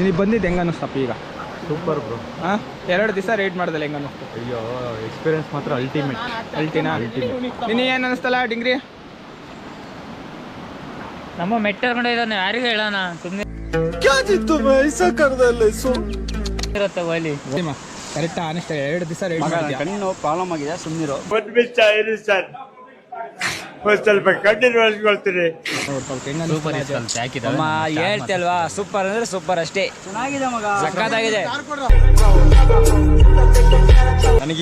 ನಿನಗೆ ಬಂದಿದ್ದು ಹೆಂಗೆ ಅನ್ನಿಸ್ತಪ್ಪ ಈಗ? ಸೂಪರ್ ಬ್ರೋ ಹಾಂ ಎರಡು ದಿವಸ ರೇಟ್ ಮಾಡ್ದಲ್ಲ ಹೆಂಗೆ ಅನ್ನಿಸ್ತು ಅಯ್ಯೋ ಎಕ್ಸ್ಪೀರಿಯನ್ಸ್ ಮಾತ್ರ ಅಲ್ಟಿಮೇಟ್ ಅಲ್ಟಿನಾ ನಿನಗೆ ಏನು ಅನ್ನಿಸ್ತಲ್ಲ ಡಿಂಗ್ರಿ? ನಮ್ಮ ಮೆಟ್ಟರ್ಕೊಂಡು ಇದ್ದಾನೆ ಯಾರಿಗೂ ಹೇಳೋಣ? ಸುಮ್ಮನೆ ಇರುತ್ತೆ ಒಲಿ. ಕರೆಕ್ಟ್ ಅನಿಸ್ತಾ ಎರಡು ದಿವಸ ರೇಟ್ ಮಾಡಿದ್ಯಾ? ಕಣ್ಣು ಪ್ರಾಬ್ಲಮ್ ಆಗಿದೆ ಸುಮ್ಮನಿರೋ ಸರ್ ಸ್ವಲ್ಪ ಕಣ್ಣಿನ ಹೆಂಗೆ ಸೂಪರ್ ಅಮ್ಮ ಹೇಳ್ತಲ್ವಾ ಸೂಪರ್ ಅಂದ್ರೆ ಸೂಪರ್ ಅಷ್ಟೇ. ಚೆನ್ನಾಗಿದೆ ಮಗ. ಸಕ್ಕತ್ತಾಗಿದೆ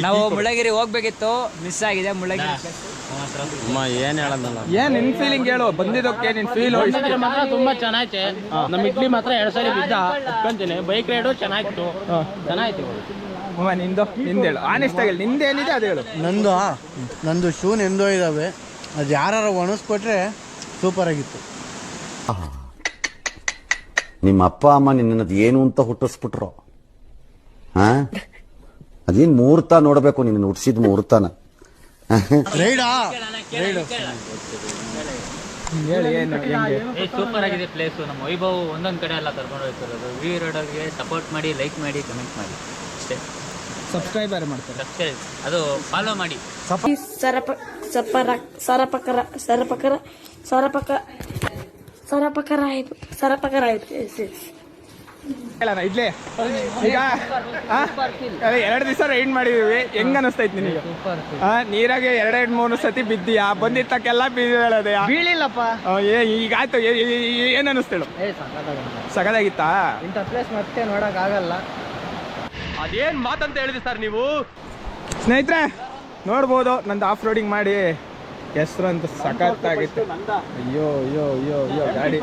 ನಾವು ಮುಳ್ಳಗಿರಿ ಹೋಗ್ಬೇಕಿತ್ತು ಮಿಸ್ ಆಗಿದೆ ಮುಳ್ಳಗಿರಿ. ಅಮ್ಮ ಏನು ಹೇಳೋದಲ್ಲ ಏನ್ ನಿನ್ ಫೀಲಿಂಗ್ ಹೇಳು ಬಂದಿದ್ದಕ್ಕೆ ನಿನ್ ಫೀಲ್ ಮಾತ್ರ ತುಂಬಾ ಚೆನ್ನಾಗೈತೆ. ನಮ್ ಇಡ್ಲಿ ಮಾತ್ರ ಎರಡ್ ಸಲ ಬಿದ್ದ ಒಪ್ಕೊಂತೀನಿ ಬೈಕ್ ರೈಡು ಚೆನ್ನಾಗಿತ್ತು. ಚೆನ್ನಾಗಿತ್ತು ನಿಂದು ನಿಂದ ಹೇಳು. ಆನೆಸ್ಟ್ ಆಗಿ ಹೇಳು. ನಿಂದೇನಿದೆ ಅದು ಹೇಳು. ನಂದು ನಂದು ಶೂ ನಿಂದೋ ಇದ್ದಾವೆ ಅದು ಯಾರು ಒಣಸ್ಕೊಟ್ರೆ ಸೂಪರ್ ಆಗಿತ್ತು. ನಿಮ್ಮ ಅಪ್ಪ ಅಮ್ಮ ನಿನ್ನದು ಏನು ಅಂತ ಹುಟ್ಟಿಸ್ಬಿಟ್ರು. ಹಾ ಅದೇನ್ ಮುಹೂರ್ತ ನೋಡ್ಬೇಕು ನಿನ್ನ ಹುಟ್ಟಿಸಿದ ಮುಹೂರ್ತನ. ರೈಡಾ? ಹೇಳಿ ಏನು ಸೂಪರ್ ಆಗಿದೆ ಪ್ಲೇಸು ನಮ್ಮ ವೈಭವ್ ಒಂದೊಂದ್ ಕಡೆ ಎಲ್ಲ ಕರ್ಕೊಂಡು ಹೋಗ್ತಿರೋದು ವಿ ರೋಡರ್ಗೆ ಸಪೋರ್ಟ್ ಮಾಡಿ ಲೈಕ್ ಮಾಡಿ ಕಮೆಂಟ್ ಮಾಡಿ. ಅಷ್ಟೇ. ಸಬ್ಸ್ಕ್ರೈಬರ್ ಮಾಡ್ತಾರೆ. ಅದು ಫಾಲೋ ಮಾಡಿ. ಸರಪ ಸಪರ ಸರಪಕರ ಸರಪಕರ ಸರಪಕ ಸರಪಕರ ಆಯ್ತು. ಸರಪಕರ ಆಯ್ತು. Yes yes. ಹೇಳೋಣ ಇಡ್ಲಿ. ಈಗ ಎರಡು ದಿವಸ ರೈಡ್ ಮಾಡಿದೀವಿ. ಹೆಂಗ್ ಅನಿಸ್ತೈತಿ ನಿನಗೆ? ಆ, ನೀರಾಗೆ ಎರಡೆರಡು ಮೂರು ಸತಿ ಬಿದ್ದೀಯಾ? ಬಂದಿದ್ದಕ್ಕೆಲ್ಲ ಬೀಳೋದೆ ಬೀಳಿಲ್ಲಪ್ಪ. ಈಗ ಆಯ್ತು. ಏ- ಏ- ಏ- ಏನ್ ಅನಿಸ್ತೇಳು ಏ ಸಗದಾಗಿತ್ತಾ ಇಂಥ ಪ್ಲೇಸ್ ಮತ್ತೆ ನೋಡಕ್ ಆಗಲ್ಲ ಅದೇನ್ ಮಾತಂತ ಹೇಳಿದ್ರಿ ಸರ್ ನೀವು? ಸ್ನೇಹಿತರೆ ನೋಡ್ಬೋದು ನಂದು ಆಫ್ ರೋಡಿಂಗ್ ಮಾಡಿ. ಹೆಸರು ಅಂತ ಸಖತ್ತಾಗಿತ್ತು. ಅಯ್ಯೋ ಅಯ್ಯೋ ಅಯ್ಯೋ ಅಯ್ಯೋ ಗಾಡಿ.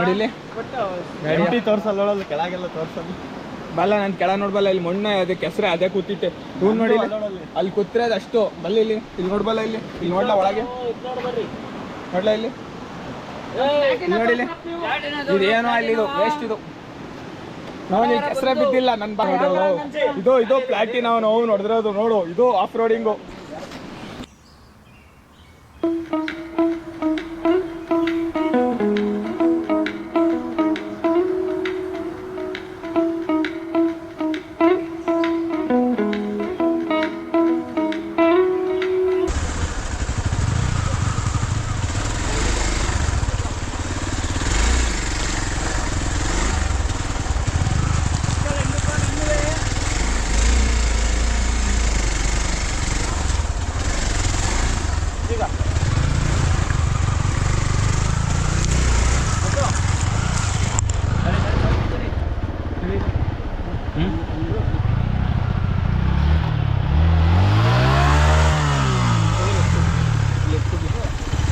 ನೋಡಿಲಿ? ಗಾಡಿ. ತೋರ್ಸಲ್ಲ ಕೆಳಗೆಲ್ಲ ತೋರ್ಸಲ್ಲ. ಬಲ್ಲ ನಾನು ಕೆಳ ನೋಡ್ಬಲ್ಲ ಇಲ್ಲಿ ಮೊನ್ನೆ ಅದಕ್ಕೆ ಹೆಸರೇ ಅದೇ ಕೂತಿತ್ತೆ. ಇವ್ನು ನೋಡಿ ಅಲ್ಲಿ ಕೂತ್ರೆ ಅದು ಅಷ್ಟು. ಬಲ್ಲ ಇಲ್ಲಿ ಇಲ್ಲಿ ನೋಡ್ಬಲ್ಲ ಇಲ್ಲಿ. ಇಲ್ಲಿ ನೋಡ್ಲಾ ಒಳಗೆ? ನೋಡ್ಲಾ ಇಲ್ಲಿ? ಇಲ್ಲಿ ನೋಡಿಲಿ? ಇದೇನೋ ಅಲ್ಲಿ ಇದು ವೇಸ್ಟ್ ಇದು. ಹೆಸರೇ ಬಿದ್ದಿಲ್ಲ ನನ್ನ ಬಾ ಇದು. ಇದು ಪ್ಲಾಟಿನ ನಾವು ನೋಡಿದ್ರದು ನೋಡು. ಇದು ಆಫ್ ರೋಡಿಂಗು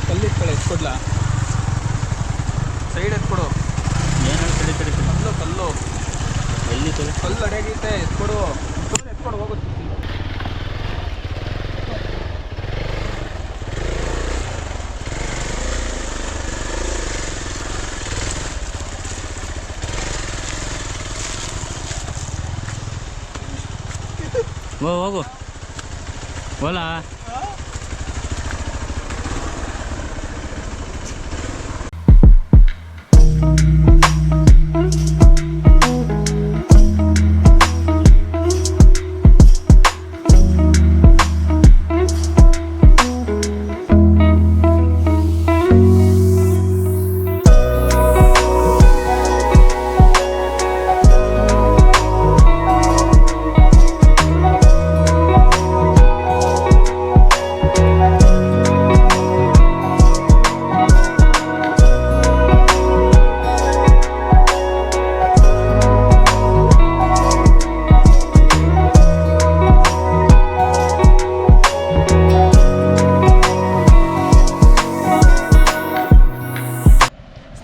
ಕಲ್ಲು ಇಟ್ಕೊಳ್ಳಿ ಎತ್ಕೊಡ್ಲಾ ಸೈಡ್ ಎತ್ಕೊಡು. ಕಲ್ಲು ಕಲ್ಲು. ಎಲ್ಲಿ ಕಲ್ಲು ಅಡಗೈತೆ ಎತ್ಕೊಡು ಫುಲ್ ಎತ್ಕೊಂಡು ಹೋಗುತ್ತೆ ಓ ಹೋಗು ಓಲಾ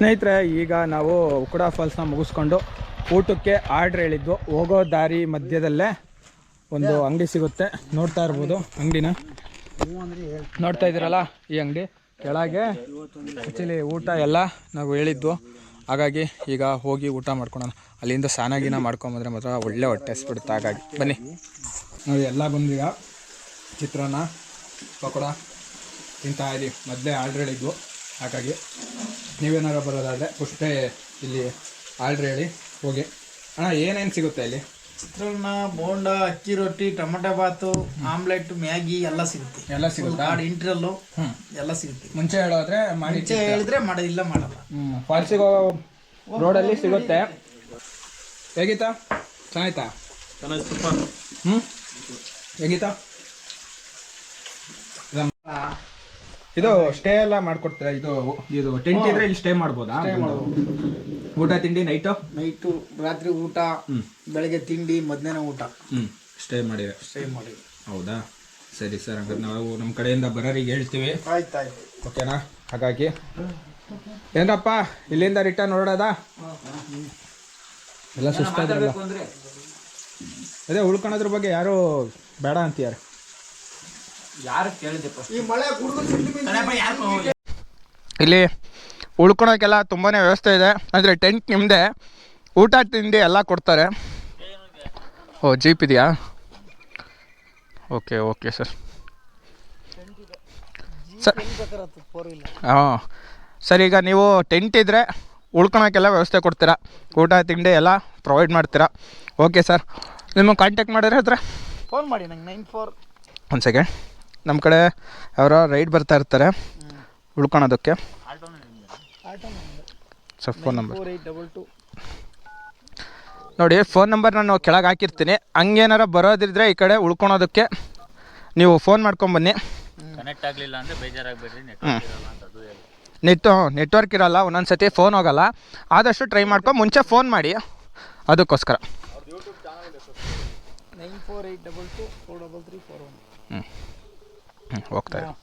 ಸ್ನೇಹಿತರೆ, ಈಗ ನಾವು ಉಕ್ಕಡ ಫಾಲ್ಸ್ನ ಮುಗಿಸ್ಕೊಂಡು ಊಟಕ್ಕೆ ಆರ್ಡ್ರ್ ಹೇಳಿದ್ವು ಹೋಗೋ ದಾರಿ ಮಧ್ಯದಲ್ಲೇ ಒಂದು ಅಂಗಡಿ ಸಿಗುತ್ತೆ. ನೋಡ್ತಾ ಇರ್ಬೋದು ಅಂಗಡಿನ. ನೋಡ್ತಾ ಇದ್ದೀರಲ್ಲ ಈ ಅಂಗಡಿ? ಕೆಳಗೆ ಆ್ಯಕ್ಚುಲಿ ಊಟ ಎಲ್ಲ ನಾವು ಹೇಳಿದ್ವು ಹಾಗಾಗಿ ಈಗ ಹೋಗಿ ಊಟ ಮಾಡ್ಕೊಳೋಣ. ಅಲ್ಲಿಂದ ಸ್ನಾನಾಗಿನ ಮಾಡ್ಕೊಂಬಂದ್ರೆ ಮಾತ್ರ ಒಳ್ಳೆ ಹೊಟ್ಟೆ ಸ್ಬಿಡುತ್ತೆ ಹಾಗಾಗಿ ಬನ್ನಿ. ನಾವು ಎಲ್ಲ ಬಂದೀಗ ಚಿತ್ರಾನ್ನ, ಪಕೋಡ ತಿಂತಾ ಇದ್ದೀವಿ ಮೊದಲೇ ಆರ್ಡ್ರ್ ಹೇಳಿದ್ವು ಹಾಗಾಗಿ ನೀವೇನಾರು ಬರೋದಾದರೆ ಪುಷ್ಪೇ ಇಲ್ಲಿ ಆರ್ಡ್ರ್ ಹೇಳಿ ಹೋಗಿ. ಅಣ್ಣ ಏನೇನು ಸಿಗುತ್ತೆ ಇಲ್ಲಿ? ಚಿತ್ರಾನ್ನ ಬೋಂಡ ಅಕ್ಕಿ ರೊಟ್ಟಿ ಟೊಮೆಟೊ ಬಾತು ಆಮ್ಲೆಟ್ ಮ್ಯಾಗಿ ಎಲ್ಲ ಸಿಗುತ್ತೆ. ಎಲ್ಲ ಸಿಗುತ್ತೆ? ಆಡ್ ಇಂಟ್ರಲ್ಲು. ಎಲ್ಲ ಸಿಗುತ್ತೆ. ಮುಂಚೆ ಹೇಳೋದ್ರೆ ಮಾಡಿ ಮುಂಚೆ ಹೇಳಿದ್ರೆ ಇಲ್ಲ ಮಾಡಲ್ಲ. ಹ್ಞೂ ಫಾಲ್ಸಿಗೆ ರೋಡಲ್ಲಿ ಸಿಗುತ್ತೆ. ಹೇಗಿತ್ತಾ? ಚೆನ್ನಾಯ್ತಾ ಚೆನ್ನಾಗಿ ಸೂಪರ್. ಹ್ಞೂ ಹೇಗಿತ್ತಾ? ಇದು ಸ್ಟೇ ಎಲ್ಲ ಮಾಡ್ಕೊಡ್ತೀರಾ? ಇದು ಇದು ಟೆಂಟ್ ಇದ್ರೆ ಇಲ್ಲಿ ಸ್ಟೇ ಮಾಡ್ಬೋದಾ? ಊಟ ತಿಂಡಿ ನೈಟು ನೈಟು ರಾತ್ರಿ ಊಟ ಹ್ಮ್. ಬೆಳಗ್ಗೆ ತಿಂಡಿ ಮಧ್ಯಾಹ್ನ ಊಟ. ಹ್ಞೂ ಸ್ಟೇ ಮಾಡಿದೆ ಸ್ಟೇ ಮಾಡಿ ಹೌದಾ? ಸರಿ ಸರ್ ಹಂಗಾದ್ರೆ ನಾವು ನಮ್ಮ ಕಡೆಯಿಂದ ಬರೋರಿಗೆ ಹೇಳ್ತೀವಿ. ಆಯ್ತಾಯ್ತು ಓಕೆನಾ? ಹಾಗಾಗಿ. ಏನಪ್ಪ ಇಲ್ಲಿಂದ ರಿಟರ್ನ್ ಹೊರಡೋದಾ? ಎಲ್ಲ ಸುಸ್ತಾದ್ರಲ್ಲ. ಅದೇ ಉಳ್ಕೊಳೋದ್ರ ಬಗ್ಗೆ ಯಾರು ಬೇಡ ಅಂತೀಯಾರ ಈ ಮಳೆ ಕುಡಿದು ಇಲ್ಲಿ ಉಳ್ಕೊಳಕ್ಕೆಲ್ಲ ತುಂಬಾ ವ್ಯವಸ್ಥೆ ಇದೆ. ಅಂದರೆ ಟೆಂಟ್ ನಿಮ್ಮದೇ ಊಟ ತಿಂಡಿ ಎಲ್ಲ ಕೊಡ್ತಾರೆ. ಓ ಜೀಪ್ ಇದೆಯಾ? Okay okay sir. ಸರ್ ಹಾಂ. ಸರ್ ಈಗ ನೀವು ಟೆಂಟ್ ಇದ್ದರೆ ಉಳ್ಕೊಳಕ್ಕೆಲ್ಲ ವ್ಯವಸ್ಥೆ ಕೊಡ್ತೀರಾ? ಊಟ ತಿಂಡಿ ಎಲ್ಲ ಪ್ರೊವೈಡ್ ಮಾಡ್ತೀರಾ? Okay sir. ನಿಮಗೆ ಕಾಂಟ್ಯಾಕ್ಟ್ ಮಾಡಿದ್ರೆ ಹತ್ರ? ಫೋನ್ ಮಾಡಿ ನಂಗೆ ನೈನ್ ಫೋರ್ ಒಂದು ಸೆಕೆಂಡ್ ನಮ್ಮ ಕಡೆ ಯಾರೋ ರೈಡ್ ಬರ್ತಾ ಇರ್ತಾರೆ. ಉಳ್ಕೊಳೋದಕ್ಕೆ. ಸರ್ ಫೋನ್ ನಂಬರ್ ನೋಡಿ ಫೋನ್ ನಂಬರ್ ನಾನು ಕೆಳಗೆ ಹಾಕಿರ್ತೀನಿ. ಹಂಗೇನಾರ ಬರೋದಿದ್ರೆ ಈ ಕಡೆ ಉಳ್ಕೊಳೋದಕ್ಕೆ ನೀವು ಫೋನ್ ಮಾಡ್ಕೊಂಬನ್ನಿ ಕನೆಕ್ಟ್ ಆಗಲಿಲ್ಲ ಅಂದರೆ ಬೇಜಾರಾಗಬೇಡ್ರಿ ನೆಟ್ ಇರಲ್ಲ ಅಂತ ಅದು ಹೇಳಿ. ನೆಟ್ಟು ನೆಟ್ವರ್ಕ್ ಇರಲ್ಲ ಒಂದೊಂದು ಸತಿ ಫೋನ್ ಹೋಗಲ್ಲ. ಆದಷ್ಟು ಟ್ರೈ ಮಾಡ್ಕೊಂಡು ಮುಂಚೆ ಫೋನ್ ಮಾಡಿ. ಅದಕ್ಕೋಸ್ಕರ. Nine four eight double two four double three four one ಹ್ಞೂ ಹೋಗ್ತಾ ಇದೆ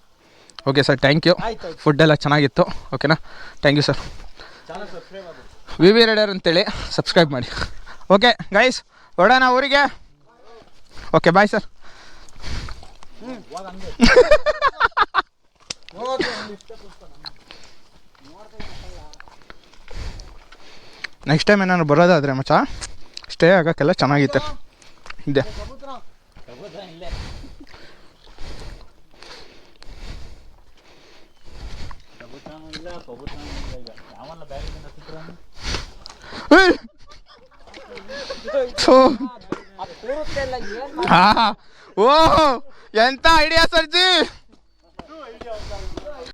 ಓಕೆ ಸರ್ ಥ್ಯಾಂಕ್ ಯು ಫುಡ್ಡೆಲ್ಲ ಫುಡ್ ಎಲ್ಲ ಚೆನ್ನಾಗಿತ್ತು ಓಕೆನಾ thank you sir V V Raider ಅಂತೇಳಿ ಸಬ್ಸ್ಕ್ರೈಬ್ ಮಾಡಿ. ಓಕೆ ಗೈಸ್ ಹೊಡೋಣ ಊರಿಗೆ. Okay bye sir next time ಏನಾದ್ರು ಬರೋದಾದರೆ ಮಚ್ಚ ಸ್ಟೇ ಆಗೋಕ್ಕೆಲ್ಲ ಚೆನ್ನಾಗಿತ್ತು. ಇದೆ. ಓ ಎಂತ ಐಡಿಯಾ ಸರ್ಜಿ?